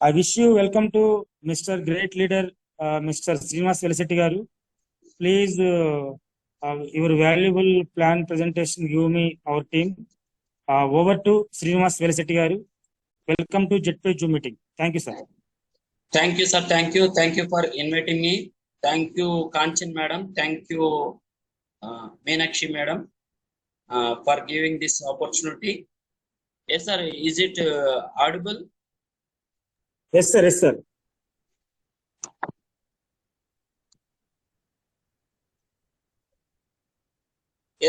I wish you welcome to mister great leader mister Srinivas Velasetti garu please your valuable plan presentation you me our team over to Srinivas Velasetti garu welcome to Z pay zoom meeting thank you sir thank you sir thank you thank you for inviting me thank you Kanchan madam thank you Meenakshi madam for giving this opportunity yes sir is it audible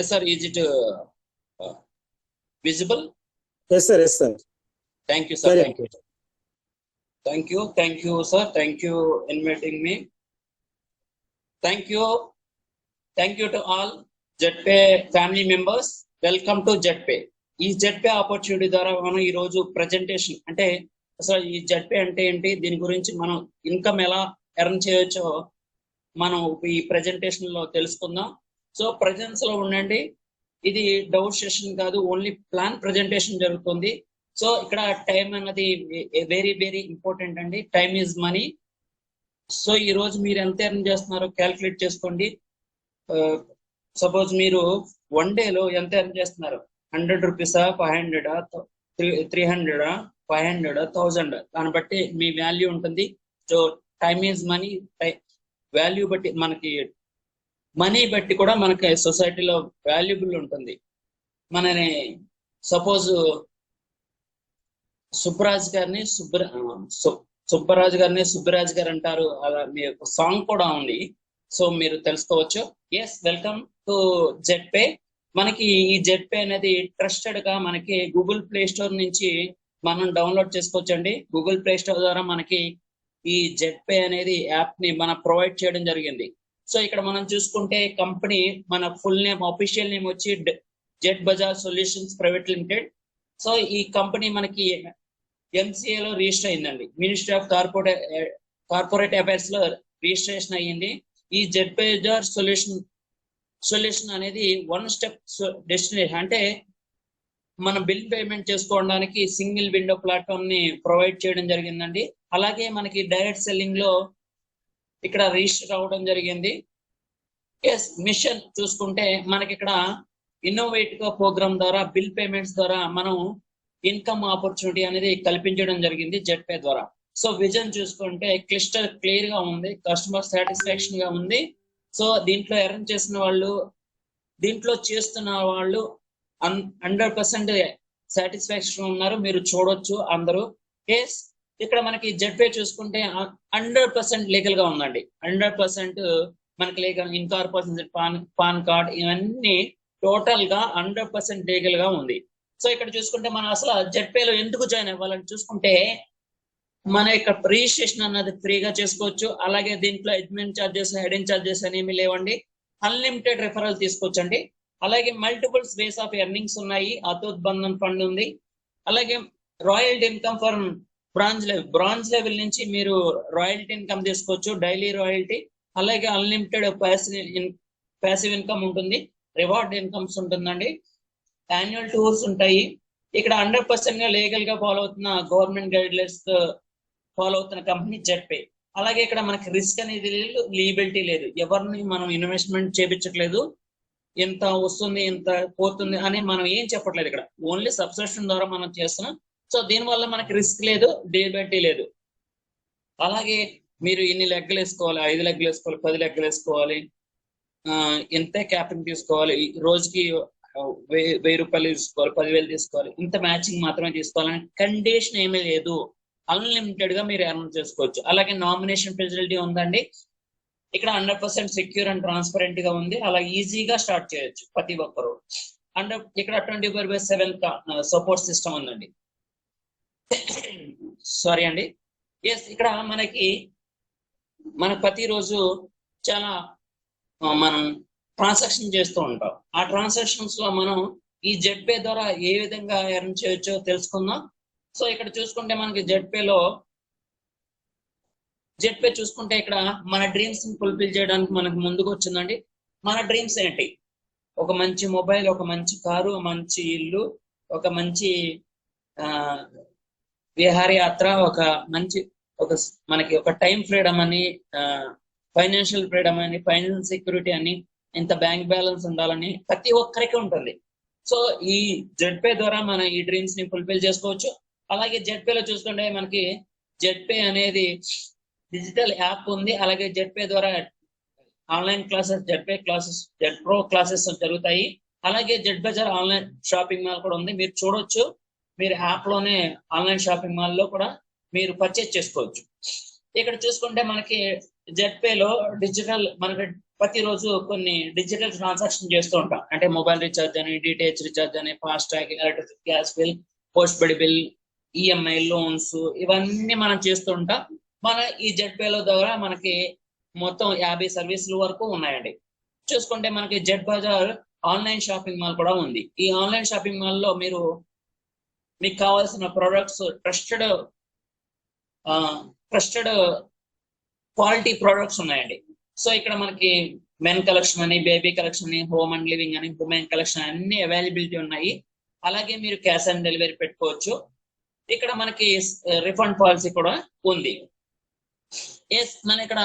sir. Is it uh, uh, visible? Yes, sir. Yes, sir. Thank you, sir. Very Thank you. Thank you. Thank you, sir. Thank you inviting me. Thank you. Thank you to all JetPay family members. Welcome to JetPay. ఈ Zedpay opportunity ద్వారా మనం ఈ రోజు presentation అంటే అసలు ఈ ZP అంటే ఏంటి? దీని గురించి మనం ఇన్కమ్ ఎలా ఎర్న్ చేయొచ్చో మనం ఈ ప్రెజెంటేషన్లో తెలుసుకుందాం. సో ప్రజెన్స్లో ఉండండి. ఇది డౌట్ సెషన్ కాదు ఓన్లీ ప్లాన్ ప్రజెంటేషన్ జరుగుతుంది. సో ఇక్కడ టైం అన్నది వెరీ వెరీ ఇంపార్టెంట్ అండి. టైం ఈజ్ మనీ సో ఈ రోజు మీరు ఎంత ఎర్న్ చేస్తున్నారో క్యాల్కులేట్ చేసుకోండి. సపోజ్ మీరు వన్ డేలో ఎంత ఎర్న్ చేస్తున్నారు? హండ్రెడ్ రూపీసా ఫైవ్ హండ్రెడా త్రీ హండ్రెడా ఫైవ్ హండ్రెడ్ థౌజండ్. దాన్ని బట్టి మీ వాల్యూ ఉంటుంది. So time is money value బట్టి మనకి మనీ బట్టి కూడా మనకి సొసైటీలో వాల్యుబుల్ ఉంటుంది. మనని సపోజ్ సుబ్బరాజ్ గారిని సుబ్బర సు- సుబ్బరాజు గారిని సుబ్బరాజ్ గారు అంటారు. అలా మీ సాంగ్ కూడా ఉంది. సో మీరు తెలుసుకోవచ్చు. Yes welcome to Z pay మనకి ఈ జెడ్ పే అనేది ట్రస్టెడ్గా మనకి గూగుల్ ప్లే స్టోర్ నుంచి మనం డౌన్లోడ్ చేసుకోవచ్చండి. గూగుల్ ప్లే స్టోర్ ద్వారా మనకి ఈ జెడ్ పే అనేది యాప్ని మనం ప్రొవైడ్ చేయడం జరిగింది. సో ఇక్కడ మనం చూసుకుంటే కంపెనీ మన ఫుల్ నేమ్ అఫీషియల్ నేమ్ వచ్చి Z bazaar solutions private limited so ఈ కంపెనీ మనకి MCA లో రిజిస్టర్ అయిందండి. మినిస్ట్రీ ఆఫ్ కార్పొరేట్ కార్పొరేట్ అఫైర్స్లో రిజిస్ట్రేషన్ అయ్యింది. ఈ జెడ్ బజార్ సొల్యూషన్ సొల్యూషన్ అనేది వన్ స్టెప్ డెస్టినేషన్ అంటే మన బిల్ పేమెంట్ చేసుకోవడానికి సింగిల్ విండో ప్లాట్ఫామ్ని ప్రొవైడ్ చేయడం జరిగిందండి. అలాగే మనకి డైరెక్ట్ సెల్లింగ్లో ఇక్కడ రిజిస్టర్ అవ్వడం జరిగింది. ఎస్ మిషన్ చూసుకుంటే మనకి ఇక్కడ ఇన్నోవేట్ ప్రోగ్రామ్ ద్వారా బిల్ పేమెంట్స్ ద్వారా మనం ఇన్కమ్ ఆపర్చునిటీ అనేది కల్పించడం జరిగింది జెడ్ పే ద్వారా. సో విజన్ చూసుకుంటే క్లిస్టర్ క్లియర్గా ఉంది కస్టమర్ సాటిస్ఫాక్షన్గా ఉంది. సో దీంట్లో ఎర్న్ చేసిన వాళ్ళు దీంట్లో చేస్తున్న వాళ్ళు హండ్రెడ్ పర్సెంట్ సాటిస్ఫాక్షన్ ఉన్నారు. మీరు చూడొచ్చు అందరూ. కేస్ ఇక్కడ మనకి జెడ్ పే చూసుకుంటే హండ్రెడ్ పర్సెంట్ లీగల్గా ఉందండి. హండ్రెడ్ పర్సెంట్ మనకి legal incorporation pan pan card ఇవన్నీ టోటల్గా హండ్రెడ్ పర్సెంట్ లీగల్గా ఉంది. సో ఇక్కడ చూసుకుంటే మనం అసలు జెడ్ పేలో ఎందుకు జాయిన్ అవ్వాలని చూసుకుంటే మన ఇక్కడ రిజిస్ట్రేషన్ అన్నది ఫ్రీగా చేసుకోవచ్చు. అలాగే దీంట్లో అడ్మిన్ చార్జెస్ హెడింగ్ చార్జెస్ అనేవి లేవండి. అన్లిమిటెడ్ రెఫరల్ తీసుకోవచ్చండి. అలాగే మల్టిపుల్స్ స్పేస్ ఆఫ్ ఎర్నింగ్స్ ఉన్నాయి. అతోత్ ఫండ్ ఉంది. అలాగే royalty income for bronze level bronze level నుంచి మీరు రాయల్టీ ఇన్కమ్ తీసుకోవచ్చు డైలీ రాయల్టీ అలాగే అన్లిమిటెడ్ ప్యాసివ్ ప్యాసివ్ ఇన్కమ్ ఉంటుంది. రివార్డ్ ఇన్కమ్స్ ఉంటుందండి. యాన్యువల్ టూర్స్ ఉంటాయి. ఇక్కడ హండ్రెడ్ పర్సెంట్గా లీగల్గా ఫాలో అవుతున్న గవర్నమెంట్ గైడ్ లైన్స్ ఫాలో అవుతున్న కంపెనీ జెడ్పే అలాగే ఇక్కడ మనకి రిస్క్ అనేది లేదు లీబిలిటీ లేదు. ఎవరిని మనం ఇన్వెస్ట్మెంట్ చేపించట్లేదు. ఎంత వస్తుంది ఇంత పోతుంది అని మనం ఏం చెప్పట్లేదు ఇక్కడ. ఓన్లీ సబ్స్క్రిప్షన్ ద్వారా మనం చేస్తున్నాం. సో దీనివల్ల మనకి రిస్క్ లేదు లీబిలిటీ లేదు. అలాగే మీరు ఇన్ని లెక్కలు వేసుకోవాలి ఐదు లెక్కలు వేసుకోవాలి పది లెక్కలు వేసుకోవాలి ఆ, ఇంతే క్యాపింగ్ తీసుకోవాలి రోజుకి వెయ్యి వెయ్యి రూపాయలు తీసుకోవాలి పదివేలు తీసుకోవాలి ఇంత మ్యాచింగ్ మాత్రమే తీసుకోవాలని కండిషన్ ఏమీ లేదు. అన్లిమిటెడ్గా మీరు ఎర్న్ చేసుకోవచ్చు. అలాగే నామినేషన్ ఫెసిలిటీ ఉందండి. ఇక్కడ హండ్రెడ్ పర్సెంట్ సెక్యూర్ అండ్ ట్రాన్స్పరెంట్గా ఉంది. అలా ఈజీగా స్టార్ట్ చేయొచ్చు ప్రతి ఒక్కరు. అండ్ ఇక్కడ twenty four by seven support system ఉందండి. సారీ అండి. ఎస్ ఇక్కడ మనకి మన ప్రతిరోజు చాలా మనం ట్రాన్సాక్షన్ చేస్తూ ఉంటాం. ఆ ట్రాన్సాక్షన్స్లో మనం ఈ జెడ్ పే ద్వారా ఏ విధంగా ఎర్న్ చేయొచ్చో తెలుసుకుందాం. సో ఇక్కడ చూసుకుంటే మనకి జెడ్ పే లో జెడ్ పే చూసుకుంటే ఇక్కడ మన డ్రీమ్స్ని ఫుల్ఫిల్ చేయడానికి మనకు ముందుకు వచ్చిందండి. మన డ్రీమ్స్ ఏంటి? ఒక మంచి మొబైల్ ఒక మంచి కారు మంచి ఇల్లు ఒక మంచి ఆ విహారయాత్ర ఒక మంచి ఒక మనకి ఒక టైం ఫ్రీడమ్ అని ఫైనాన్షియల్ ఫ్రీడమ్ అని ఫైనాన్షియల్ సెక్యూరిటీ అని ఇంత బ్యాంక్ బ్యాలెన్స్ ఉండాలని ప్రతి ఒక్కరికి ఉంటుంది. సో ఈ జెడ్పే ద్వారా మనం ఈ డ్రీమ్స్ని ఫుల్ఫిల్ చేసుకోవచ్చు. అలాగే జెడ్పేలో చూసుకుంటే మనకి జెడ్పే అనేది డిజిటల్ యాప్ ఉంది. అలాగే జెడ్పే ద్వారా online classes Z pay classes Z pro classes జరుగుతాయి. అలాగే Z bazaar online shopping mall కూడా ఉంది. మీరు చూడొచ్చు. మీరు యాప్లోనే ఆన్లైన్ షాపింగ్ మాల్లో కూడా మీరు పర్చేజ్ చేసుకోవచ్చు. ఇక్కడ చూసుకుంటే మనకి జెడ్పే లో డిజిటల్ మనకి ప్రతిరోజు కొన్ని డిజిటల్ ట్రాన్సాక్షన్ చేస్తూ ఉంటాం. అంటే మొబైల్ రీఛార్జ్ అని డిటిహెచ్ రీఛార్జ్ అని fast tag electricity gas bill post paid bill EMI loans ఇవన్నీ మనం చేస్తూ ఉంటాం. మన ఈ జెడ్పేలో ద్వారా మనకి మొత్తం యాభై సర్వీసుల వరకు ఉన్నాయండి. చూసుకుంటే మనకి Z bazaar online shopping mall కూడా ఉంది. ఈ ఆన్లైన్ షాపింగ్ మాల్లో మీరు మీకు కావాల్సిన products trusted trusted quality products ఉన్నాయండి. సో ఇక్కడ మనకి మెన్ కలెక్షన్ అని బేబీ కలెక్షన్ అని హోమ్ అండ్ లివింగ్ అని ఉమెన్ కలెక్షన్ అన్ని అవైలబిలిటీ ఉన్నాయి. అలాగే మీరు క్యాష్ ఆన్ డెలివరీ పెట్టుకోవచ్చు. ఇక్కడ మనకి రిఫండ్ పాలసీ కూడా ఉంది. ఎస్ మన ఇక్కడ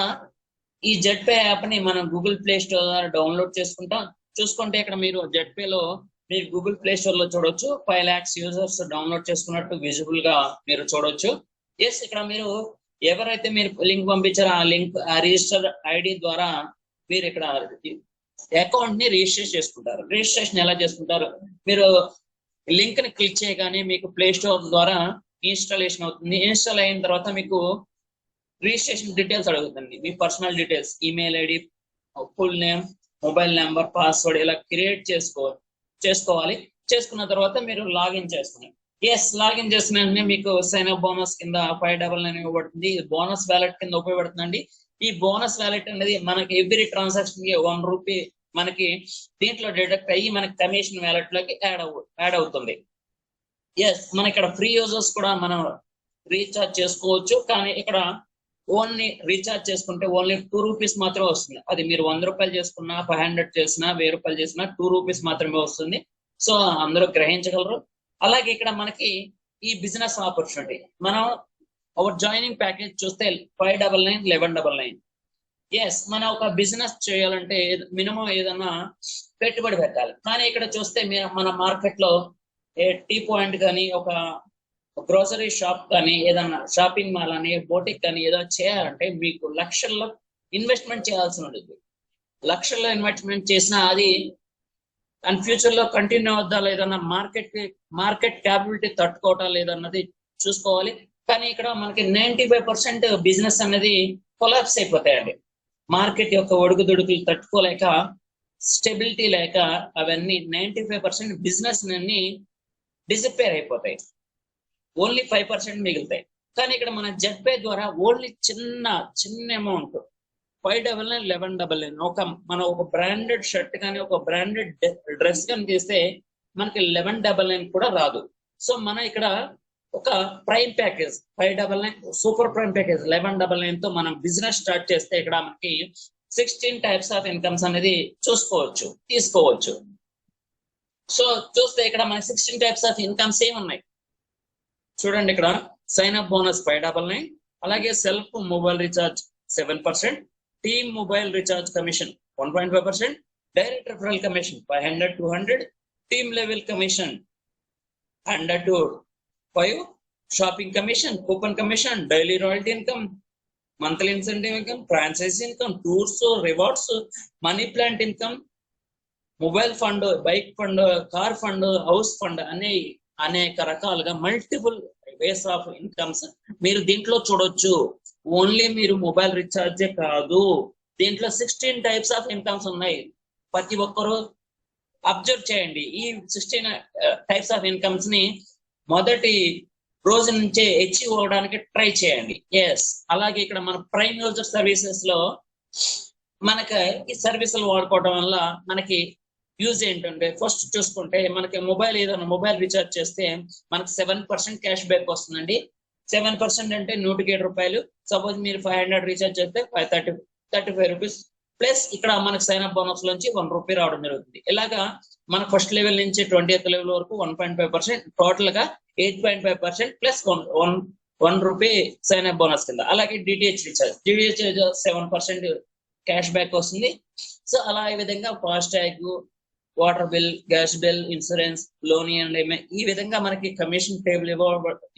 ఈ జెడ్ పే యాప్ని మనం గూగుల్ ప్లే స్టోర్ ద్వారా డౌన్లోడ్ చేసుకుంటాం. చూసుకుంటే ఇక్కడ మీరు జెడ్ పే లో మీరు గూగుల్ ప్లే స్టోర్లో చూడొచ్చు. ఫైవ్ లాక్స్ యూజర్స్ డౌన్లోడ్ చేసుకున్నట్టు విజిబుల్గా మీరు చూడొచ్చు. ఎస్ ఇక్కడ మీరు ఎవరైతే మీరు లింక్ పంపించారో ఆ లింక్ ఆ రిజిస్టర్ ఐడి ద్వారా మీరు ఇక్కడ అకౌంట్ని రిజిస్టర్ చేసుకుంటారు. రిజిస్ట్రేషన్ ఎలా చేసుకుంటారు? మీరు లింక్ని క్లిక్ చేయగానే మీకు ప్లే స్టోర్ ద్వారా ఇన్స్టాలేషన్ అవుతుంది. ఇన్స్టాల్ అయిన తర్వాత మీకు రిజిస్ట్రేషన్ డీటెయిల్స్ అడుగుతుంది మీ personal details email ID full name mobile number password ఇలా క్రియేట్ చేసుకో చేసుకోవాలి. చేసుకున్న తర్వాత మీరు లాగిన్ చేసుకుని ఎస్ లాగిన్ చేసిన వెంటనే మీకు సైన్ అప్ బోనస్ కింద ఫైవ్ డబల్ నైన్ ఇవ్వబడుతుంది. బోనస్ వ్యాలెట్ కింద ఉపయోగపడుతుందండి. ఈ బోనస్ వ్యాలెట్ అనేది మనకి ఎవ్రీ ట్రాన్సాక్షన్కి వన్ రూపీ మనకి దీంట్లో డిడక్ట్ అయ్యి మనకి కమిషన్ వ్యాలెట్లోకి యాడ్ అవు యాడ్ అవుతుంది. ఎస్ మన ఇక్కడ ఫ్రీ యూజర్స్ కూడా మనం రీఛార్జ్ చేసుకోవచ్చు. కానీ ఇక్కడ ఓన్లీ రీఛార్జ్ చేసుకుంటే ఓన్లీ టూ రూపీస్ మాత్రమే వస్తుంది. అది మీరు వంద రూపాయలు చేసుకున్నా ఫైవ్ హండ్రెడ్ చేసినా వెయ్యి రూపాయలు చేసినా టూ రూపీస్ మాత్రమే వస్తుంది. సో అందరూ గ్రహించగలరు. అలాగే ఇక్కడ మనకి ఈ బిజినెస్ ఆపర్చునిటీ. మనం అవర్ జాయినింగ్ ప్యాకేజ్ చూస్తే five double nine eleven double nine. Yes మనం ఒక బిజినెస్ చేయాలంటే మినిమం ఏదన్నా పెట్టుబడి పెట్టాలి. కానీ ఇక్కడ చూస్తే మన మార్కెట్లో ఏ టీ పాయింట్ కానీ ఒక గ్రోసరీ షాప్ కానీ ఏదన్నా షాపింగ్ మాల్ అని బోటిక్ కానీ ఏదో చేయాలంటే మీకు లక్షల్లో ఇన్వెస్ట్మెంట్ చేయాల్సి ఉంటుంది. లక్షల్లో ఇన్వెస్ట్మెంట్ చేసినా అది అండ్ ఫ్యూచర్లో కంటిన్యూ అవుద్దా లేదన్నా మార్కెట్ మార్కెట్ క్యాపిబిలిటీ తట్టుకోవటం లేదన్నది చూసుకోవాలి. కానీ ఇక్కడ మనకి నైన్టీ ఫైవ్ పర్సెంట్ బిజినెస్ అనేది కొలాప్స్ అయిపోతాయండి. మార్కెట్ యొక్క ఒడుగుదొడుకులు తట్టుకోలేక స్టెబిలిటీ లేక అవన్నీ నైన్టీ ఫైవ్ పర్సెంట్ బిజినెస్ అన్ని డిసిపేర్ అయిపోతాయి. ఓన్లీ ఫైవ్ పర్సెంట్ మిగులుతాయి. కానీ ఇక్కడ మన జెడ్ పే ద్వారా ఓన్లీ చిన్న చిన్న amount five double nine eleven double nine. ఒక మన ఒక బ్రాండెడ్ షర్ట్ కానీ ఒక బ్రాండెడ్ డ్రెస్ కానీ తీస్తే మనకి లెవెన్ డబల్ నైన్ కూడా రాదు. సో మన ఇక్కడ ఒక prime package five double nine super prime package eleven double నైన్తో మనం బిజినెస్ స్టార్ట్ చేస్తే ఇక్కడ మనకి సిక్స్టీన్ టైప్స్ ఆఫ్ ఇన్కమ్స్ అనేది చూసుకోవచ్చు తీసుకోవచ్చు. సో చూస్తే ఇక్కడ మనకి సిక్స్టీన్ టైప్స్ ఆఫ్ ఇన్కమ్స్ ఏమి ఉన్నాయి చూడండి ఇక్కడ sign up bonus five double nine అలాగే self mobile recharge seven percent team mobile recharge commission one point five percent direct referral commission five hundred two hundred team level commission hundred to five shopping commission coupon commission daily royalty income monthly incentive income franchisee income tours rewards money plant income mobile fund bike fund car fund house fund అనే అనేక రకాలుగా multiple ways of incomes మీరు దీంట్లో చూడొచ్చు. Only మీరు mobile రీఛార్జే కాదు. దీంట్లో సిక్స్టీన్ టైప్స్ ఆఫ్ ఇన్కమ్స్ ఉన్నాయి. ప్రతి ఒక్కరూ అబ్జర్వ్ చేయండి. ఈ సిక్స్టీన్ టైప్స్ ఆఫ్ ఇన్కమ్స్ని మొదటి రోజు నుంచే అచీవ్ అవ్వడానికి ట్రై చేయండి. ఎస్ అలాగే ఇక్కడ మన ప్రైమ్ యూజర్ సర్వీసెస్లో మనకి ఈ సర్వీసులు వాడుకోవడం వల్ల మనకి యూజ్ ఏంటంటే ఫస్ట్ చూసుకుంటే మనకి మొబైల్ ఏదైనా మొబైల్ రీఛార్జ్ చేస్తే మనకి సెవెన్ పర్సెంట్ క్యాష్ బ్యాక్ వస్తుందండి. సెవెన్ పర్సెంట్ అంటే నూటికి ఏడు రూపాయలు. సపోజ్ మీరు ఫైవ్ హండ్రెడ్ రీఛార్జ్ చేస్తే five thirty thirty five rupees plus ఇక్కడ మనకి సైన్ అప్ బోనస్ నుంచి వన్ రూపీ రావడం జరుగుతుంది. ఇలాగా మన ఫస్ట్ లెవెల్ నుంచి ట్వంటీ ఎయిత్ లెవెల్ వరకు వన్ పాయింట్ ఫైవ్ పర్సెంట్ టోటల్గా eight point five percent plus one one one rupee sign up bonus కింద. అలాగే DTH recharge DTH seven percent cash back వస్తుంది. సో అలా ఈ విధంగా fast tag water bill gas bill insurance loan and ఈ విధంగా మనకి కమిషన్ టేబుల్ ఇవ్వ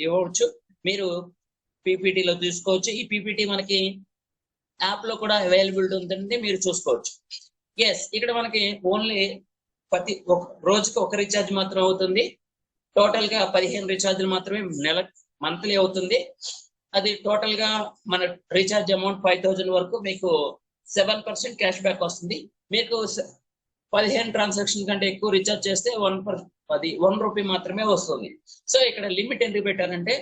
ఇవ్వవచ్చు. మీరు PPT లో తీసుకోవచ్చు. ఈ పీపీటీ మనకి యాప్లో కూడా అవైలబిలిటీ ఉందండి. మీరు చూసుకోవచ్చు. ఎస్ ఇక్కడ మనకి ఓన్లీ ప్రతి ఒక రోజుకి ఒక రీఛార్జ్ మాత్రం అవుతుంది. టోటల్గా పదిహేను రీఛార్జ్లు మాత్రమే నెల మంత్లీ అవుతుంది. అది టోటల్గా మన రీఛార్జ్ అమౌంట్ ఫైవ్ థౌజండ్ వరకు మీకు సెవెన్ పర్సెంట్ క్యాష్ బ్యాక్ వస్తుంది. మీకు పదిహేను ట్రాన్సాక్షన్ కంటే ఎక్కువ రీఛార్జ్ చేస్తే వన్ పర్ పది వన్ రూపీ మాత్రమే వస్తుంది. సో ఇక్కడ లిమిట్ ఎందుకు పెట్టారంటే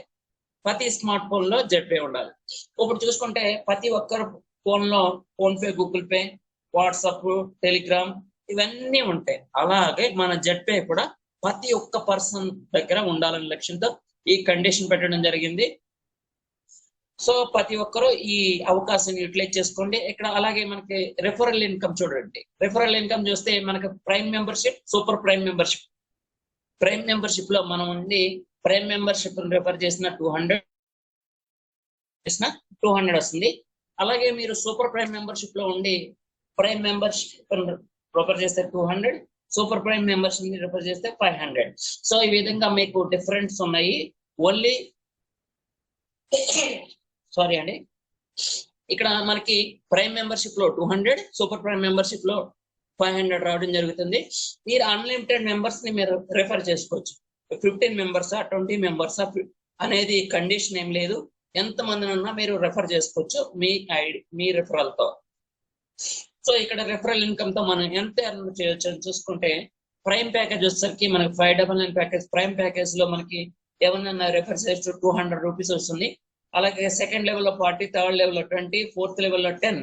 ప్రతి స్మార్ట్ ఫోన్లో జెడ్ పే ఉండాలి. ఇప్పుడు చూసుకుంటే ప్రతి ఒక్కరు ఫోన్లో PhonePe Google Pay WhatsApp Telegram ఇవన్నీ ఉంటాయి. అలాగే మన జెడ్ పే కూడా ప్రతి ఒక్క పర్సన్ దగ్గర ఉండాలనే లక్ష్యంతో ఈ కండిషన్ పెట్టడం జరిగింది. సో ప్రతి ఒక్కరూ ఈ అవకాశం యూటిలైజ్ చేసుకోండి. ఇక్కడ అలాగే మనకి రెఫరల్ ఇన్కమ్ చూడండి. రెఫరల్ ఇన్కమ్ చూస్తే మనకి prime membership super prime membership prime మెంబర్షిప్లో మనం ఉండి ప్రైమ్ మెంబర్షిప్ రెఫర్ చేసిన టూ హండ్రెడ్ చేసిన టూ హండ్రెడ్ వస్తుంది. అలాగే మీరు సూపర్ ప్రైమ్ మెంబర్షిప్లో ఉండి ప్రైమ్ మెంబర్షిప్ రెఫర్ చేస్తే టూ హండ్రెడ్ సూపర్ ప్రైమ్ మెంబర్షిప్ని రెఫర్ చేస్తే ఫైవ్ హండ్రెడ్ సో ఈ విధంగా మీకు డిఫరెన్స్ ఉన్నాయి. ఓన్లీ సారీ అండి. ఇక్కడ మనకి ప్రైమ్ మెంబర్షిప్లో టూ హండ్రెడ్ సూపర్ ప్రైమ్ మెంబర్షిప్లో ఫైవ్ హండ్రెడ్ రావడం జరుగుతుంది. మీరు అన్లిమిటెడ్ మెంబర్స్ని మీరు రెఫర్ చేసుకోవచ్చు. ఫిఫ్టీన్ మెంబర్సా ట్వంటీ మెంబర్సా అనేది కండిషన్ ఏం లేదు. ఎంత మంది ఉన్నా మీరు రెఫర్ చేసుకోవచ్చు మీ ఐడి మీ రెఫరల్తో. సో ఇక్కడ రెఫరల్ ఇన్కమ్తో మనం ఎంత ఎర్న్ చేయొచ్చు అని చూసుకుంటే ప్రైమ్ ప్యాకేజ్ వచ్చేసరికి మనకి five double nine package prime ప్యాకేజ్లో మనకి ఎవరినైనా రెఫర్ చేస్తే టూ హండ్రెడ్ రూపీస్ వస్తుంది. అలాగే సెకండ్ లెవెల్లో ఫార్టీ థర్డ్ లెవెల్లో ట్వంటీ ఫోర్త్ లెవెల్లో టెన్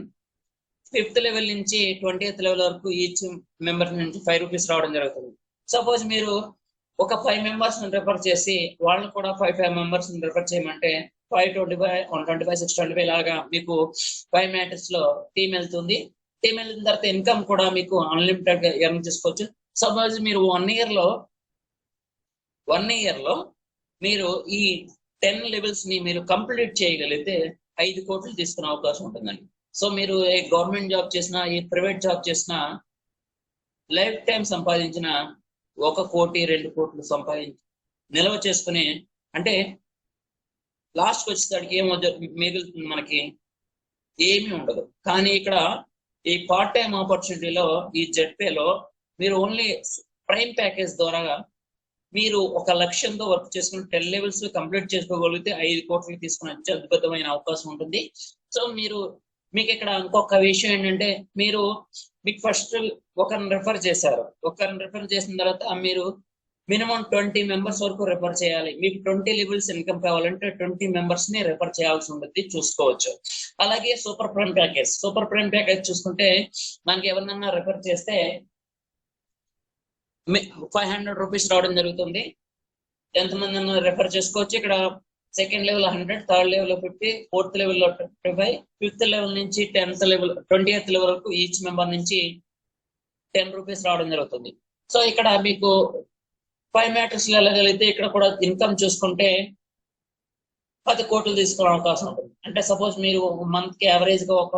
ఫిఫ్త్ లెవెల్ నుంచి ట్వంటీ ఎయిత్ లెవెల్ వరకు ఈచ్ మెంబర్ నుంచి ఫైవ్ రూపీస్ రావడం జరుగుతుంది. సపోజ్ మీరు ఒక ఫైవ్ మెంబర్స్ రెఫర్ చేసి వాళ్ళని కూడా ఫైవ్ ఫైవ్ మెంబర్స్ రెఫర్ చేయమంటే five twenty five one twenty five six twenty five లాగా మీకు ఫైవ్ మ్యాటర్స్లో టీమ్ వెళ్తుంది. టీమ్ వెళ్ళిన తర్వాత ఇన్కమ్ కూడా మీకు అన్లిమిటెడ్గా ఎర్న్ చేసుకోవచ్చు. సపోజ్ మీరు వన్ ఇయర్లో వన్ ఇయర్లో మీరు ఈ టెన్ లెవెల్స్ని మీరు కంప్లీట్ చేయగలిగితే ఐదు కోట్లు తీసుకునే అవకాశం ఉంటుందండి. సో మీరు ఏ గవర్నమెంట్ జాబ్ చేసినా ఏ ప్రైవేట్ జాబ్ చేసినా లైఫ్ టైం సంపాదించిన ఒక కోటి రెండు కోట్లు సంపాదించి నిల్వ చేసుకుని అంటే లాస్ట్ వచ్చేసరికి ఏమో మిగులుతుంది మనకి ఏమీ ఉండదు. కానీ ఇక్కడ ఈ పార్ట్ టైం ఆపర్చునిటీలో ఈ జెడ్పేలో మీరు ఓన్లీ ప్రైమ్ ప్యాకేజ్ ద్వారా మీరు ఒక లక్ష్యంతో వర్క్ చేసుకుని టెన్ లెవెల్స్ కంప్లీట్ చేసుకోగలిగితే ఐదు కోట్లు తీసుకుని వచ్చే అద్భుతమైన అవకాశం ఉంటుంది. సో మీరు మీకు ఇక్కడ ఇంకొక విషయం ఏంటంటే మీరు మీకు ఫస్ట్ ఒకరిని రిఫర్ చేశారు. ఒకరిని రిఫర్ చేసిన తర్వాత మీరు మినిమం ట్వంటీ మెంబర్స్ వరకు రిఫర్ చేయాలి. మీకు ట్వంటీ లెవెల్స్ ఇన్కమ్ కావాలంటే ట్వంటీ మెంబర్స్ని రిఫర్ చేయాల్సి ఉంటుంది. చూసుకోవచ్చు. అలాగే super prime package super prime package చూసుకుంటే మనకి ఎవరినన్నా రిఫర్ చేస్తే ఫైవ్ హండ్రెడ్ రూపీస్ రావడం జరుగుతుంది. ఎంతమంది రెఫర్ చేసుకోవచ్చు. ఇక్కడ second level hundred third level fifty fourth లెవెల్లో ట్వంటీ ఫైవ్ ఫిఫ్త్ లెవెల్ నుంచి tenth level twenty eighth level వరకు ఈచ్ మెంబర్ నుంచి టెన్ రూపీస్ రావడం జరుగుతుంది. సో ఇక్కడ మీకు ఫైవ్ మ్యాటర్స్ వెళ్ళగలిగితే ఇక్కడ కూడా ఇన్కమ్ చూసుకుంటే పది కోట్లు తీసుకునే అవకాశం ఉంటుంది. అంటే సపోజ్ మీరు మంత్కి యావరేజ్గా ఒక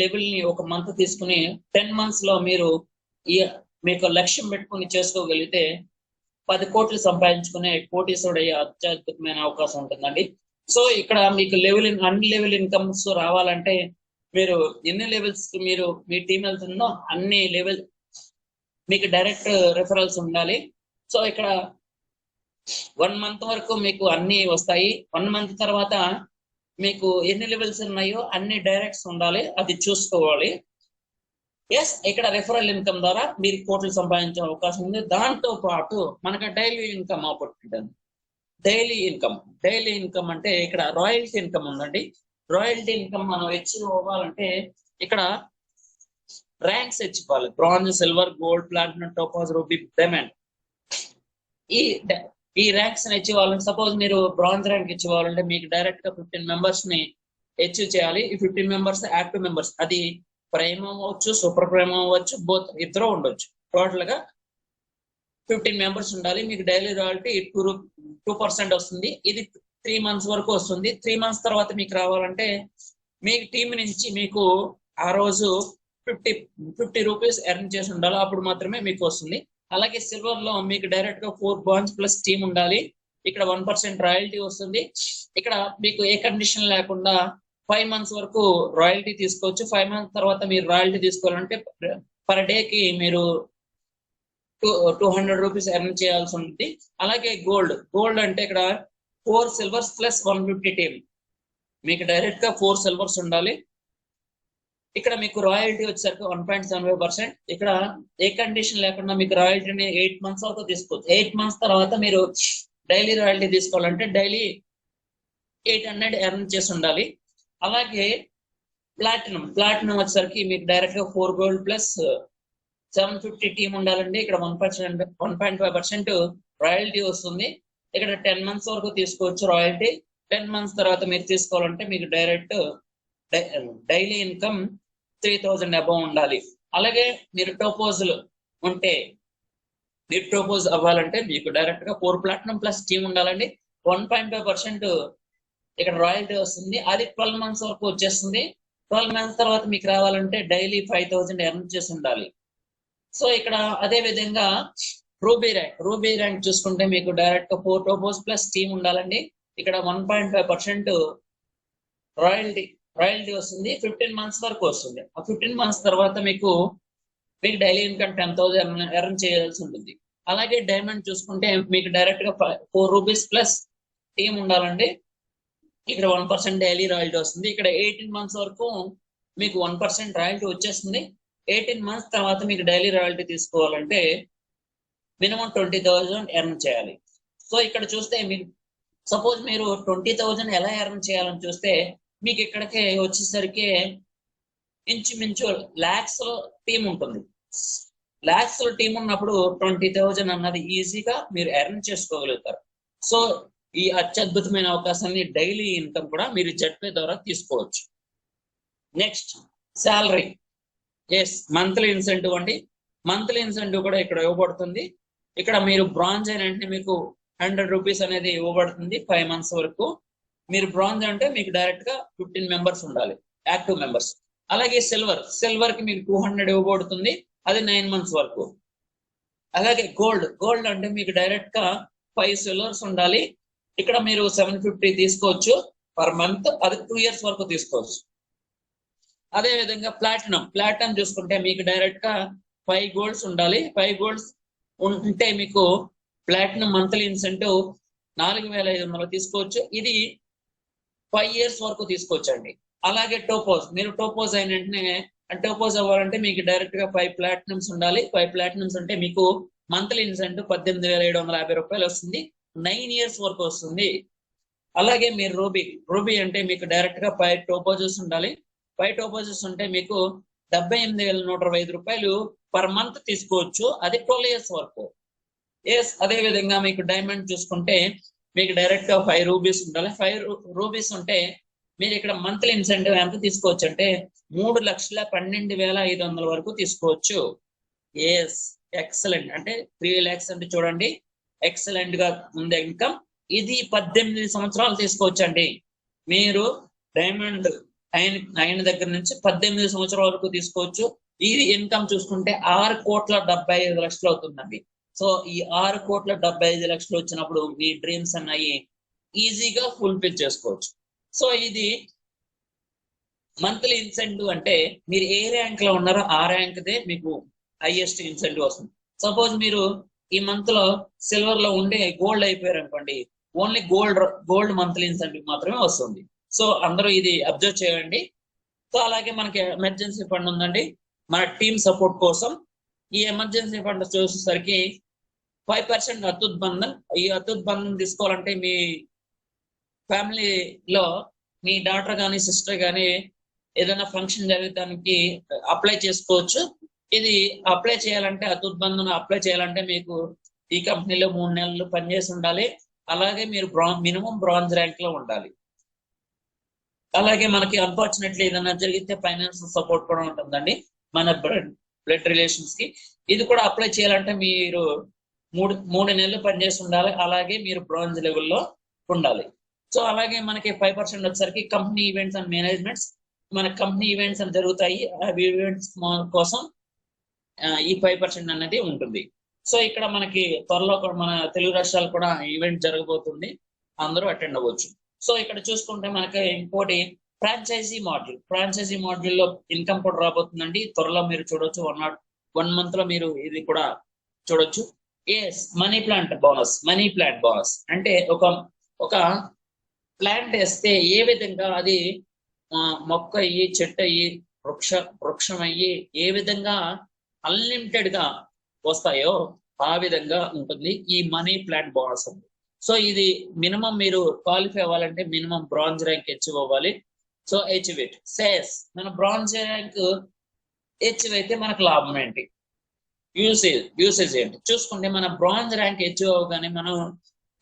లెవెల్ని ఒక మంత్ తీసుకుని టెన్ మంత్స్లో మీరు ఈ మీకు లక్ష్యం పెట్టుకుని చేసుకోగలిగితే పది కోట్లు సంపాదించుకునే కోటీశ్వరుడయ్యే అత్యద్భుతమైన అవకాశం ఉంటుందండి. సో ఇక్కడ మీకు లెవెల్ అన్ని లెవెల్ ఇన్కమ్స్ రావాలంటే మీరు ఎన్ని లెవెల్స్ మీరు మీ టీం వెళ్తుందో అన్ని లెవెల్ మీకు డైరెక్ట్ రెఫరల్స్ ఉండాలి. సో ఇక్కడ వన్ మంత్ వరకు మీకు అన్ని వస్తాయి. వన్ మంత్ తర్వాత మీకు ఎన్ని లెవెల్స్ ఉన్నాయో అన్ని డైరెక్ట్స్ ఉండాలి. అది చూసుకోవాలి. ఎస్ ఇక్కడ రెఫరల్ ఇన్కమ్ ద్వారా మీరు కోట్లు సంపాదించే అవకాశం ఉంది. దాంతో పాటు మనకు డైలీ ఇన్కమ్ ఆపర్చునిటీ ఉంది. డైలీ ఇన్కమ్ డైలీ ఇన్కమ్ అంటే ఇక్కడ రాయల్టీ ఇన్కమ్ ఉందండి. రాయల్టీ ఇన్కమ్ మనం అచీవ్ అవ్వాలంటే ఇక్కడ ranks ఇచ్చిపోవాలి bronze silver gold platinum topaz ruby diamond ఈ ఈ ర్యాంక్స్ని సపోజ్ మీరు బ్రాంజ్ ర్యాంక్ అచీవ్ మీకు డైరెక్ట్గా ఫిఫ్టీన్ మెంబర్స్ని హెచ్ చేయాలి. ఈ ఫిఫ్టీన్ మెంబర్స్ యాక్టివ్ మెంబర్స్ అది ప్రైమ్ అవ్వచ్చు సూపర్ ప్రైమ్ అవ్వచ్చు బోత్ ఇద్దరు ఉండొచ్చు. టోటల్గా ఫిఫ్టీన్ మెంబర్స్ ఉండాలి. మీకు daily royalty two two percent వస్తుంది. ఇది త్రీ మంత్స్ వరకు వస్తుంది. త్రీ మంత్స్ తర్వాత మీకు రావాలంటే మీ టీం నుంచి మీకు ఆ రోజు ఫిఫ్టీ ఫిఫ్టీ రూపీస్ ఎర్న్ చేసి ఉండాలి. అప్పుడు మాత్రమే మీకు వస్తుంది. అలాగే సిల్వర్లో మీకు డైరెక్ట్గా ఫోర్ బాండ్స్ ప్లస్ టీమ్ ఉండాలి. ఇక్కడ వన్ పర్సెంట్ రాయల్టీ వస్తుంది. ఇక్కడ మీకు ఏ కండిషన్ లేకుండా ఫైవ్ మంత్స్ వరకు రాయల్టీ తీసుకోవచ్చు. ఫైవ్ మంత్స్ తర్వాత మీరు రాయల్టీ తీసుకోవాలంటే పర్ డే కి మీరు two two hundred rupees earn చేయాల్సి ఉంటుంది. అలాగే గోల్డ్ గోల్డ్ అంటే ఇక్కడ four silvers plus one fifty team మీకు డైరెక్ట్గా ఫోర్ సిల్వర్స్ ఉండాలి. ఇక్కడ మీకు రాయల్టీ వచ్చేసరికి one point seven five percent ఇక్కడ ఏ కండిషన్ లేకుండా మీకు రాయల్టీని ఎయిట్ మంత్స్ వరకు తీసుకోవచ్చు. ఎయిట్ మంత్స్ తర్వాత మీరు డైలీ రాయల్టీ తీసుకోవాలంటే డైలీ ఎయిట్ హండ్రెడ్ ఎర్న్ చేసి ఉండాలి. అలాగే ప్లాటినం ప్లాటినం వచ్చేసరికి మీకు డైరెక్ట్గా four gold plus seven fifty team ఉండాలండి. ఇక్కడ one percent one point five percent royalty వస్తుంది. ఇక్కడ టెన్ మంత్స్ వరకు తీసుకోవచ్చు రాయల్టీ టెన్ మంత్స్ తర్వాత మీరు తీసుకోవాలంటే మీకు direct daily income three thousand above ఉండాలి. అలాగే మీరు టోపోజులు ఉంటే మీరు టోపోజ్ అవ్వాలంటే మీకు డైరెక్ట్గా ఫోర్ ప్లాటినం ప్లస్ టీమ్ ఉండాలండి. వన్ పాయింట్ ఫైవ్ పర్సెంట్ ఇక్కడ రాయల్టీ వస్తుంది. అది ట్వెల్వ్ మంత్స్ వరకు వచ్చేస్తుంది. ట్వెల్వ్ మంత్స్ తర్వాత మీకు రావాలంటే డైలీ ఫైవ్ థౌసండ్ ఎర్న్ చేసి ఉండాలి. సో ఇక్కడ అదే విధంగా రూబీ ర్యాంక్ రూబీ ర్యాంక్ చూసుకుంటే మీకు డైరెక్ట్గా ఫోర్ టోపోస్ ప్లస్ టీమ్ ఉండాలండి. ఇక్కడ one point five percent royalty royalty వస్తుంది. ఫిఫ్టీన్ మంత్స్ వరకు వస్తుంది. ఆ ఫిఫ్టీన్ మంత్స్ తర్వాత మీకు మీకు daily income ten thousand earn చేయాల్సి ఉంటుంది. అలాగే డైమండ్ చూసుకుంటే మీకు డైరెక్ట్గా ఫోర్ రూపీస్ ప్లస్ టీమ్ ఉండాలండి. ఇక్కడ వన్ పర్సెంట్ డైలీ రాయల్టీ వస్తుంది. ఇక్కడ ఎయిటీన్ మంత్స్ వరకు మీకు వన్ పర్సెంట్ రాయల్టీ వచ్చేస్తుంది. ఎయిటీన్ మంత్స్ తర్వాత మీకు డైలీ రాయల్టీ తీసుకోవాలంటే మినిమం ట్వంటీ థౌజండ్ ఎర్న్ చేయాలి. సో ఇక్కడ చూస్తే మీకు సపోజ్ మీరు ట్వంటీ థౌజండ్ ఎలా ఎర్న్ చేయాలని చూస్తే మీకు ఇక్కడికి వచ్చేసరికి ఇంచుమించు ల్యాక్స్లో టీం ఉంటుంది. ల్యాక్స్లో టీం ఉన్నప్పుడు ట్వంటీ థౌజండ్ అన్నది ఈజీగా మీరు ఎర్న్ చేసుకోగలుగుతారు. సో ఈ అత్యద్భుతమైన అవకాశాన్ని డైలీ ఇన్కమ్ కూడా మీరు జట్పే ద్వారా తీసుకోవచ్చు. Next salary yes monthly incentive అండి. మంత్లీ ఇన్సెంటివ్ కూడా ఇక్కడ ఇవ్వబడుతుంది. ఇక్కడ మీరు బ్రాంజ్ అయిన అంటే మీకు హండ్రెడ్ రూపీస్ అనేది ఇవ్వబడుతుంది ఫైవ్ మంత్స్ వరకు. మీరు బ్రాంజ్ అంటే మీకు డైరెక్ట్గా ఫిఫ్టీన్ మెంబర్స్ ఉండాలి యాక్టివ్ మెంబర్స్. అలాగే సిల్వర్. సిల్వర్కి మీకు టూ హండ్రెడ్ ఇవ్వబడుతుంది. అది నైన్ మంత్స్ వరకు. అలాగే గోల్డ్. గోల్డ్ అంటే మీకు డైరెక్ట్గా ఫైవ్ సిల్వర్స్ ఉండాలి. ఇక్కడ మీరు సెవెన్ ఫిఫ్టీ తీసుకోవచ్చు పర్ మంత్ అది టూ ఇయర్స్ వరకు తీసుకోవచ్చు. అదే విధంగా ప్లాటినం ప్లాటినం చూసుకుంటే మీకు డైరెక్ట్గా ఫైవ్ గోల్డ్స్ ఉండాలి. ఫైవ్ గోల్డ్స్ ఉంటే మీకు ప్లాటినం మంత్లీ ఇన్సెంటివ్ నాలుగు వేల ఐదు వందలు తీసుకోవచ్చు. ఇది ఫైవ్ ఇయర్స్ వరకు తీసుకోవచ్చండి. అలాగే టోపోజ్ మీరు టోపోజ్ అయిన వెంటనే టోపోజ్ అవ్వాలంటే మీకు డైరెక్ట్గా ఫైవ్ ప్లాటినమ్స్ ఉండాలి. ఫైవ్ ప్లాటినమ్స్ ఉంటే మీకు మంత్లీ ఇన్సెంటివ్ పద్దెనిమిది వేల ఏడు వందల యాభై రూపాయలు వస్తుంది. నైన్ ఇయర్స్ వరకు వస్తుంది. అలాగే మీరు రూబీ రూబీ అంటే మీకు డైరెక్ట్గా ఫైవ్ టోపోజెస్ ఉండాలి. ఫైవ్ టోపోజెస్ ఉంటే మీకు డెబ్బై ఎనిమిది వేల నూట అరవై ఐదు రూపాయలు పర్ మంత్ తీసుకోవచ్చు. అది ట్వెల్వ్ ఇయర్స్ వరకు. ఎస్ అదే విధంగా మీకు డైమండ్ చూసుకుంటే మీకు డైరెక్ట్గా ఫైవ్ రూపీస్ ఉండాలి. ఫైవ్ రూపీస్ ఉంటే మీరు ఇక్కడ మంత్లీ ఇన్సెంటివ్ ఎంత తీసుకోవచ్చు అంటే మూడు లక్షల పన్నెండు వేల ఐదు వందల వరకు తీసుకోవచ్చు. ఎస్ ఎక్సలెంట్ అంటే త్రీ ల్యాక్స్ అంటే చూడండి ఎక్సలెంట్గా ఉంది ఇన్కమ్ ఇది పద్దెనిమిది సంవత్సరాలు తీసుకోవచ్చు అండి మీరు డైమండ్ ఆయన ఆయన దగ్గర నుంచి పద్దెనిమిది సంవత్సరాల వరకు తీసుకోవచ్చు. ఈ ఇన్కమ్ చూసుకుంటే ఆరు కోట్ల డెబ్బై ఐదు లక్షలు అవుతుందండి. సో ఈ ఆరు కోట్ల డెబ్బై ఐదు లక్షలు వచ్చినప్పుడు మీ డ్రీమ్స్ అన్నవి ఈజీగా ఫుల్ఫిల్ చేసుకోవచ్చు. సో ఇది మంత్లీ ఇన్సెంటివ్ అంటే మీరు ఏ ర్యాంక్లో ఉన్నారో ఆ ర్యాంక్ దే మీకు హైయెస్ట్ ఇన్సెంటివ్ వస్తుంది. సపోజ్ మీరు ఈ మంత్లో సిల్వర్లో ఉండే గోల్డ్ అయిపోయారు అనుకోండి only gold gold monthly incentive మాత్రమే వస్తుంది. సో అందరూ ఇది అబ్జర్వ్ చేయండి. సో అలాగే మనకి ఎమర్జెన్సీ ఫండ్ ఉందండి. మన టీమ్ సపోర్ట్ కోసం ఈ ఎమర్జెన్సీ ఫండ్ చూసేసరికి ఫైవ్ పర్సెంట్ అతుత్ బంధన్ ఈ అతుత్ బంధన్ తీసుకోవాలంటే మీ ఫ్యామిలీలో మీ డాటర్ కానీ సిస్టర్ కానీ ఏదైనా ఫంక్షన్ జరగడానికి అప్లై చేసుకోవచ్చు. ఇది అప్లై చేయాలంటే అతుద్బంధన అప్లై చేయాలంటే మీకు ఈ కంపెనీలో మూడు నెలలు పనిచేసి ఉండాలి. అలాగే మీరు బ్రా మినిమం బ్రాంజ్ ర్యాంక్లో ఉండాలి. అలాగే మనకి అన్ఫార్చునేట్లీ ఏదైనా జరిగితే ఫైనాన్షియల్ సపోర్ట్ కూడా ఉంటుందండి. మన బ్లడ్ బ్లడ్ రిలేషన్స్కి. ఇది కూడా అప్లై చేయాలంటే మీరు మూడు మూడు నెలలు పనిచేసి ఉండాలి. అలాగే మీరు బ్రాంజ్ లెవెల్లో ఉండాలి. సో అలాగే మనకి ఫైవ్ పర్సెంట్ వచ్చేసరికి కంపెనీ ఈవెంట్స్ అండ్ మేనేజ్మెంట్స్ మన కంపెనీ ఈవెంట్స్ అని జరుగుతాయి. ఆ ఈవెంట్స్ కోసం ఈ ఫైవ్ పర్సెంట్ అనేది ఉంటుంది. సో ఇక్కడ మనకి త్వరలో కూడా మన తెలుగు రాష్ట్రాలు కూడా ఈవెంట్ జరగబోతుంది. అందరూ అటెండ్ అవ్వచ్చు. సో ఇక్కడ చూసుకుంటే మనకి ఇంకోటి ఫ్రాంచైజీ మాడ్యూల్ ఫ్రాంచైజీ మాడ్యూల్లో ఇన్కమ్ కూడా రాబోతుందండి. త్వరలో మీరు చూడొచ్చు. వన్ నాట్ వన్ మంత్లో మీరు ఇది కూడా చూడొచ్చు. Yes money plant bonus money plant bonus అంటే ఒక ఒక ప్లాంట్ వేస్తే ఏ విధంగా అది ఆ, మొక్క అయ్యి చెట్టు అయ్యి వృక్ష వృక్షం అయ్యి ఏ విధంగా అన్లిమిటెడ్గా వస్తాయో ఆ విధంగా ఉంటుంది ఈ మనీ ప్లాంట్ బోనస్ ఉంది సో ఇది మినిమం మీరు క్వాలిఫై అవ్వాలంటే మినిమం బ్రాంజ్ ర్యాంక్ అచీవ్ అవ్వాలి సో అచీవ్ ఇట్ సేస్. మన బ్రాంజ్ ర్యాంక్ అచీవ్ అయితే మనకు లాభం ఏంటి? యూసేజ్ యూసేజ్ ఏంటి? చూసుకుంటే మన బ్రాంజ్ ర్యాంక్ అచీవ్ అవ్వగానే మనం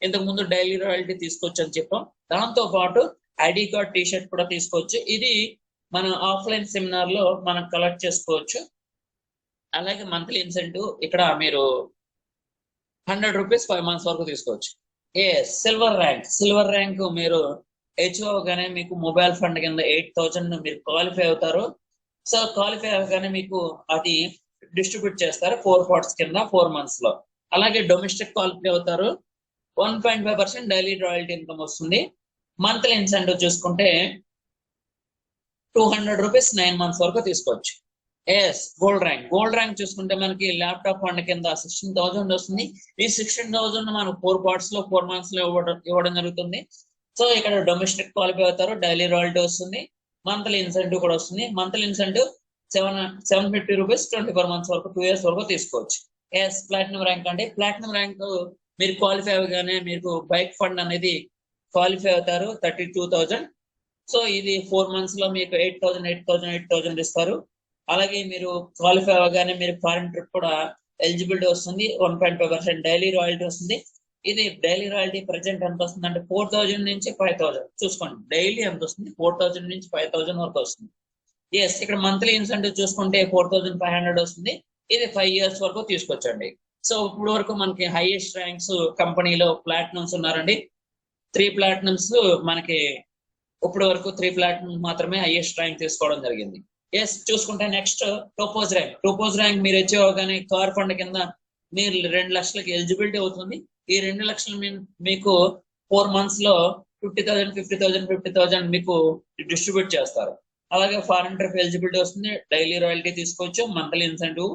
ఇంతకు ముందు డైలీ రాయల్టీ తీసుకోవచ్చు అని చెప్పాం. దాంతో పాటు ఐడి కార్డ్ టీ షర్ట్ కూడా తీసుకోవచ్చు. ఇది మన ఆఫ్లైన్ సెమినార్లో మనం కలెక్ట్ చేసుకోవచ్చు. అలాగే మంత్లీ ఇన్సెంటివ్ ఇక్కడ మీరు హండ్రెడ్ రూపీస్ ఫైవ్ మంత్స్ వరకు తీసుకోవచ్చు. ఏ సిల్వర్ ర్యాంక్. సిల్వర్ ర్యాంక్ మీరు హెచ్ఓ అవగానే మీకు మొబైల్ ఫండ్ కింద ఎయిట్ థౌజండ్ మీరు క్వాలిఫై అవుతారు. సో క్వాలిఫై అవగానే మీకు అది డిస్ట్రిబ్యూట్ చేస్తారు ఫోర్ పార్ట్స్ కింద ఫోర్ మంత్స్లో. అలాగే డొమెస్టిక్ క్వాలిఫై అవుతారు. One point five percent daily royalty income వస్తుంది. మంత్లీ ఇన్సెంటివ్ చూసుకుంటే two hundred rupees nine months వరకు తీసుకోవచ్చు. Yes gold rank gold rank చూసుకుంటే మనకి ల్యాప్టాప్ ఫండ్ కింద సిక్స్టీన్ థౌసండ్ వస్తుంది. ఈ సిక్స్టీన్ థౌసండ్ మనకు ఫోర్ పార్ట్స్లో ఫోర్ మంత్స్లో ఇవ్వడం ఇవ్వడం జరుగుతుంది. సో ఇక్కడ డొమెస్టిక్ క్వాలిఫై అవుతారు. డైలీ రాయల్టీ వస్తుంది. మంత్లీ ఇన్సెంటివ్ కూడా వస్తుంది. Monthly incentive seven seven fifty rupees twenty four months వరకు టూ ఇయర్స్ వరకు తీసుకోవచ్చు. ఎస్ ప్లాటినం ర్యాంక్ అండి. ప్లాటినం ర్యాంక్ మీరు క్వాలిఫై అవగానే మీకు బైక్ ఫండ్ అనేది క్వాలిఫై అవుతారు. థర్టీ టూ థౌజండ్ సో ఇది ఫోర్ మంత్స్లో మీకు eight thousand eight thousand eight thousand ఇస్తారు. అలాగే మీరు క్వాలిఫై అవ్వగానే మీరు ఫారిన్ ట్రిప్ కూడా ఎలిజిబిలిటీ వస్తుంది. One point five percent daily royalty వస్తుంది. ఇది డైలీ రాయల్టీ ప్రెసెంట్ ఎంత వస్తుంది అంటే ఫోర్ థౌజండ్ నుంచి ఫైవ్ థౌసండ్ చూసుకోండి. డైలీ ఎంత వస్తుంది? ఫోర్ థౌజండ్ నుంచి ఫైవ్ థౌజండ్ వరకు వస్తుంది. ఎస్ ఇక్కడ మంత్లీ ఇన్సెంటివ్ చూసుకుంటే ఫోర్ థౌజండ్ ఫైవ్ హండ్రెడ్ వస్తుంది. ఇది ఫైవ్ ఇయర్స్ వరకు తీసుకొచ్చండి. సో ఇప్పుడు వరకు మనకి హైయెస్ట్ ర్యాంక్స్ కంపెనీలో ప్లాటినమ్స్ ఉన్నారండి. త్రీ ప్లాటినమ్స్ మనకి ఇప్పుడు వరకు త్రీ ప్లాటినం మాత్రమే హైయెస్ట్ ర్యాంక్ తీసుకోవడం జరిగింది. ఎస్ చూసుకుంటే next topaz rank topaz rank మీరు ఇచ్చేవగానే కార్ ఫండ్ కింద మీరు రెండు లక్షలకి ఎలిజిబిలిటీ అవుతుంది. ఈ రెండు లక్షలు మీకు ఫోర్ మంత్స్లో fifty thousand fifty thousand fifty thousand మీకు డిస్ట్రిబ్యూట్ చేస్తారు. అలాగే ఫారెన్ ట్రిప్ ఎలిజిబిలిటీ వస్తుంది. డైలీ రాయల్టీ తీసుకోవచ్చు మంత్లీ ఇన్సెంటివ్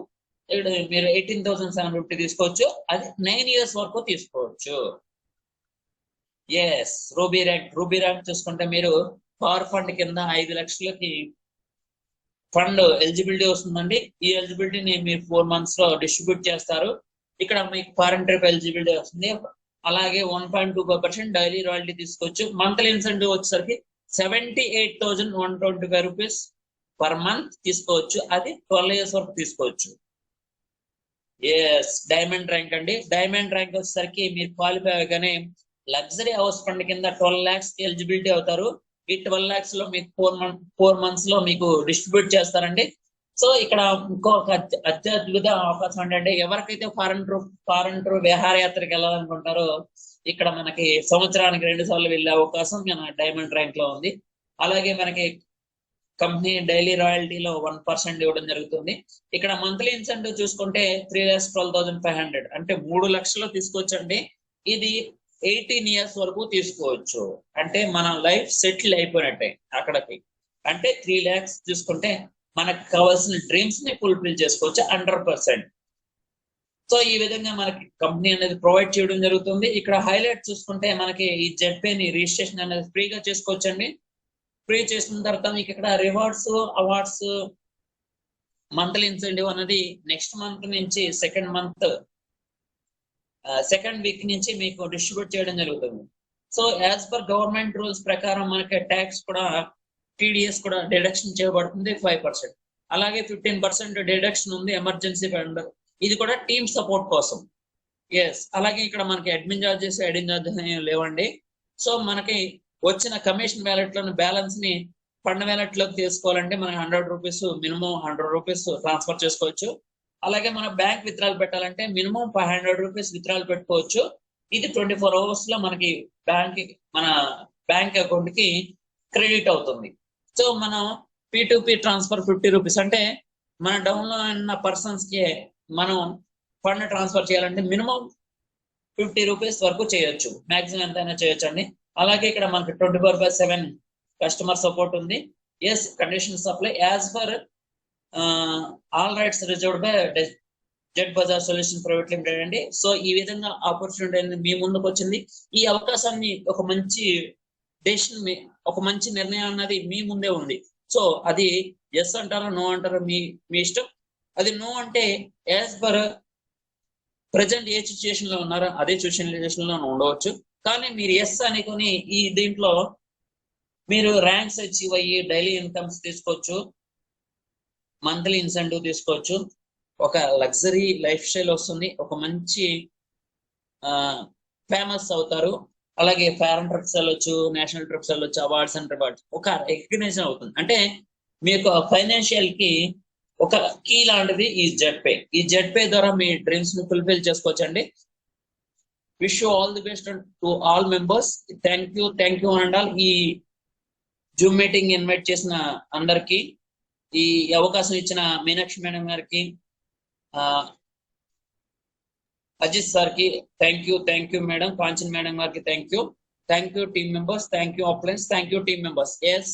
ఇక్కడ మీరు ఎయిటీన్ థౌసండ్ సెవెన్ ఫిఫ్టీ తీసుకోవచ్చు. అది నైన్ ఇయర్స్ వరకు తీసుకోవచ్చు. Yes ruby rank ruby rank చూసుకుంటే మీరు పవర్ ఫండ్ కింద ఐదు లక్షలకి ఫండ్ ఎలిజిబిలిటీ వస్తుందండి. ఈ ఎలిజిబిలిటీని మీరు ఫోర్ మంత్స్లో డిస్ట్రిబ్యూట్ చేస్తారు. ఇక్కడ మీకు ఫారెన్ ట్రిప్ ఎలిజిబిలిటీ వస్తుంది. అలాగే one point two five percent daily royalty తీసుకోవచ్చు. మంత్లీ ఇన్సెంటివ్ వచ్చేసరికి seventy eight thousand one twenty five rupees per month తీసుకోవచ్చు. అది ట్వెల్వ్ ఇయర్స్ వరకు తీసుకోవచ్చు. ఎస్ డైమండ్ ర్యాంక్ అండి. డైమండ్ ర్యాంక్ వచ్చేసరికి మీరు క్వాలిఫై అవ్వగానే లగ్జరీ హౌస్ ఫండ్ కింద ట్వెల్వ్ ల్యాక్స్ ఎలిజిబిలిటీ అవుతారు. ఈ ట్వెల్వ్ లాక్స్లో మీకు ఫోర్ మంత్ ఫోర్ మంత్స్లో మీకు డిస్ట్రిబ్యూట్ చేస్తారండి. సో ఇక్కడ ఇంకొక అత్యద్భుత అవకాశం ఏంటంటే ఎవరికైతే ఫారెన్ ట్రూ ఫారెన్ ట్రూ విహారయాత్రకి వెళ్ళాలనుకుంటారో ఇక్కడ మనకి సంవత్సరానికి రెండు సార్లు వెళ్ళే అవకాశం మన డైమండ్ ర్యాంక్లో ఉంది. అలాగే మనకి కంపెనీ డైలీ రాయల్టీలో వన్ పర్సెంట్ ఇవ్వడం జరుగుతుంది. ఇక్కడ మంత్లీ ఇన్సెంటివ్ చూసుకుంటే three lakhs twelve thousand five hundred అంటే మూడు లక్షలు తీసుకోవచ్చండి ఇది ఎయిటీన్ ఇయర్స్ వరకు తీసుకోవచ్చు. అంటే మన లైఫ్ సెటిల్ అయిపోయినట్టే అక్కడికి. అంటే త్రీ ల్యాక్స్ తీసుకుంటే మనకు కావాల్సిన డ్రీమ్స్ని ఫుల్ఫిల్ చేసుకోవచ్చు హండ్రెడ్ పర్సెంట్. సో ఈ విధంగా మనకి కంపెనీ అనేది ప్రొవైడ్ చేయడం జరుగుతుంది. ఇక్కడ హైలైట్ చూసుకుంటే మనకి ఈ జెడ్ రిజిస్ట్రేషన్ అనేది ఫ్రీగా చేసుకోవచ్చండి. ఫ్రీ చేసిన తర్వాత మీకు ఇక్కడ రివార్డ్స్ అవార్డ్స్ మంత్లీ ఇన్సెంటివ్ అనేది నెక్స్ట్ మంత్ నుంచి సెకండ్ మంత్ సెకండ్ వీక్ నుంచి మీకు డిస్ట్రిబ్యూట్ చేయడం జరుగుతుంది. So as per government rules ప్రకారం మనకి ట్యాక్స్ కూడా టీడీఎస్ కూడా డిడక్షన్ చేయబడుతుంది ఫైవ్ పర్సెంట్ అలాగే ఫిఫ్టీన్ పర్సెంట్ డిడక్షన్ ఉంది ఎమర్జెన్సీ ఫండ్ ఇది కూడా టీమ్ సపోర్ట్ కోసం. ఎస్ అలాగే ఇక్కడ మనకి అడ్మిన్ చార్జెస్ అడ్మిన్ చార్జెస్ అనేవి లేవండి. సో మనకి వచ్చిన కమిషన్ వ్యాలెట్లోని బ్యాలెన్స్ని ఫండ్ వ్యాలెట్లోకి తీసుకోవాలంటే మనం hundred rupees minimum hundred rupees transfer చేసుకోవచ్చు. అలాగే మన బ్యాంక్ విత్రాలు పెట్టాలంటే minimum five hundred rupees withdrawal పెట్టుకోవచ్చు. ఇది ట్వంటీ ఫోర్ అవర్స్లో మనకి బ్యాంక్ మన బ్యాంక్ అకౌంట్కి క్రెడిట్ అవుతుంది. సో మనం P to P transfer fifty rupees అంటే మన డౌన్లో ఉన్న పర్సన్స్కి మనం ఫండ్ ట్రాన్స్ఫర్ చేయాలంటే మినిమం ఫిఫ్టీ రూపీస్ వరకు చేయొచ్చు. మాక్సిమం ఎంతైనా చేయొచ్చు అండి అలాగే ఇక్కడ మనకి twenty four by seven customer support ఉంది. S conditions apply as for all rights reserved by Z bazaar solution private limited అండి. సో ఈ విధంగా ఆపర్చునిటీ అనేది మీ ముందుకు వచ్చింది. ఈ అవకాశాన్ని ఒక మంచి డెసిషన్ మీ ఒక మంచి నిర్ణయం అన్నది మీ ముందే ఉంది. సో అది ఎస్ అంటారా నో అంటారా మీ మీ ఇష్టం? అది నో అంటే యాజ్ పర్ ప్రజెంట్ ఏ సిచ్యుయేషన్లో ఉన్నారో అదే సిచ్యుయేషన్లో ఉండవచ్చు. కానీ మీరు ఎస్ అనుకుని ఈ దీంట్లో మీరు ర్యాంక్స్ అచీవ్ అయ్యి డైలీ ఇన్కమ్స్ తీసుకోవచ్చు. మంత్లీ ఇన్సెంటివ్ తీసుకోవచ్చు. ఒక లగ్జరీ లైఫ్ స్టైల్ వస్తుంది. ఒక మంచి ఫేమస్ అవుతారు. అలాగే ఫారెన్ ట్రిప్స్ వెళ్ళొచ్చు నేషనల్ ట్రిప్స్ వెళ్ళొచ్చు అవార్డ్స్ అండ్ రివార్డ్స్. ఒక రికగ్నేషన్ అవుతుంది. అంటే మీకు ఫైనాన్షియల్కి ఒక కీ లాంటిది ఈ జెడ్ పే ఈ జెడ్ పే ద్వారా మీ డ్రీమ్స్ని ఫుల్ఫిల్ చేసుకోవచ్చండి. Wish you all the best to all members. Thank you thank you and all. ఈ జూమ్ మీటింగ్ ఇన్వైట్ చేసిన అందరికీ ఈ అవకాశం ఇచ్చిన మీనాక్షి మేడం గారికి ఆ, అజిత్ సార్కి thank you thank you madam Kanchan madam గారికి thank you thank you team members thank you uplines thank you team members yes